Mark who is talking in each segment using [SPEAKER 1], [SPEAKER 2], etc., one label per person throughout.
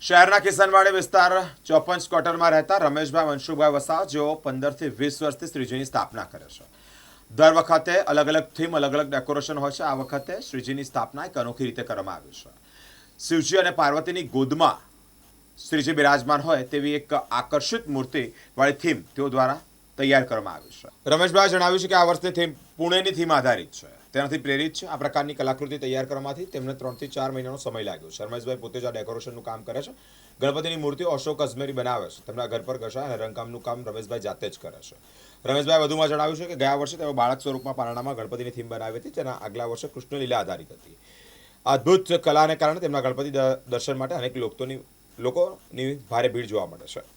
[SPEAKER 1] શહેરના કિસનવાડી વિસ્તાર ચોપન ક્વાર્ટરમાં રહેતા રમેશભાઈ મનસુખભાઈ વસા જેઓ પંદરથી વીસ વર્ષથી શ્રીજીની સ્થાપના કરે છે. દર વખતે અલગ અલગ થીમ, અલગ અલગ ડેકોરેશન હોય છે. આ વખતે શ્રીજીની સ્થાપના એક અનોખી રીતે કરવામાં આવી છે. શિવજી અને પાર્વતીની ગોદમાં શ્રીજી બિરાજમાન હોય તેવી એક આકર્ષિત મૂર્તિવાળી થીમ તેઓ દ્વારા તૈયાર કરવામાં આવી છે. રમેશભાઈ જણાવ્યું છે કે આ વર્ષની થીમ પુણેની થીમ આધારિત છે. તેનાથી પ્રેરિત છે. આ પ્રકારની કલાકૃતિ તૈયાર કરવામાંથી તેમને ત્રણથી ચાર મહિનાનો સમય લાગ્યો છે. રમેશભાઈ પોતે જ આ ડેકોરેશનનું કામ કરે છે. ગણપતિની મૂર્તિઓ અશોક અજમેરી બનાવે છે. તેમના ઘર પર ઘસા અને રંગકામનું કામ રમેશભાઈ જાતે જ કરે છે. રમેશભાઈ વધુમાં જણાવ્યું છે કે ગયા વર્ષે તેઓ બાળક સ્વરૂપમાં પારણામાં ગણપતિની થીમ બનાવી હતી. તેના આગલા વર્ષે કૃષ્ણલીલા આધારિત હતી. અદ્ભુત કલાને કારણે તેમના ગણપતિ દર્શન માટે અનેક લોકોની લોકોની ભારે ભીડ જોવા મળે છે.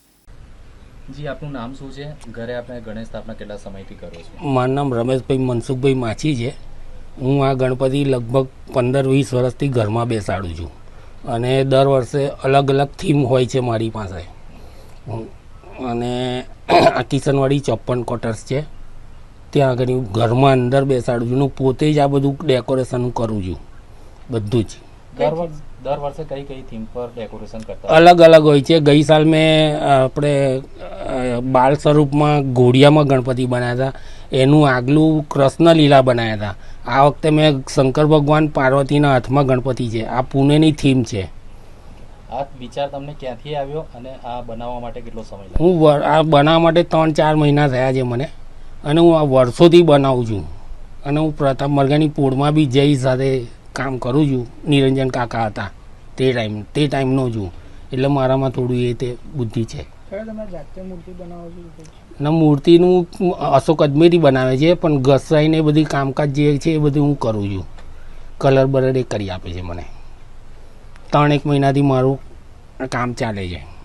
[SPEAKER 2] જી આપનું નામ શું છે? ઘરે આપણે ગણેશ સ્થાપના કેટલા સમયથી કરો છો?
[SPEAKER 3] મારું નામ રમેશભાઈ મનસુખભાઈ માછી છે. હું આ ગણપતિ લગભગ પંદર વીસ વર્ષથી ઘરમાં બેસાડું છું. અને દર વર્ષે અલગ અલગ થીમ હોય છે મારી પાસે. અને આ કિશનવાડી ચોપ્પન ક્વાર્ટર્સ છે. ત્યાં આગળ હું ઘરમાં અંદર બેસાડું છું હું પોતે જ આ બધું ડેકોરેશન કરું છું. બધું જ.
[SPEAKER 2] દર વર્ષ કઈ કઈ થીમ પર ડેકોરેશન કરતા
[SPEAKER 3] અલગ અલગ હોય છે. ગઈ સાલ મેં આપણે બાળ સ્વરૂપમાં ઘોડિયામાં ગણપતિ બનાવ્યા હતા. એનું આગલું કૃષ્ણ લીલા બનાવ્યા હતા. આ વખતે મેં શંકર ભગવાન પાર્વતીના હાથમાં ગણપતિ છે. આ પુણેની થીમ છે.
[SPEAKER 2] આ વિચાર તમને ક્યાંથી આવ્યો અને આ બનાવવા માટે કેટલો સમય લાગ્યો?
[SPEAKER 3] હું આ બનાવવા માટે ત્રણ ચાર મહિના થયા છે મને. અને હું આ વર્ષોથી બનાવું છું. અને હું પ્રતાપ મરઘાની પોળમાં બી જય સાથે કામ કરું છું. નિરંજન કાકા હતા. તે ટાઈમ તે ટાઈમનો છું. એટલે મારામાં થોડું એ તે બુદ્ધિ છે. અને મૂર્તિનું અશોક અજમેરી બનાવે છે, પણ ઘસાઈને એ બધી કામકાજ જે છે એ બધું હું કરું છું. કલર બલર એ કરી આપે છે મને. ત્રણ એક મહિનાથી મારું કામ ચાલે છે.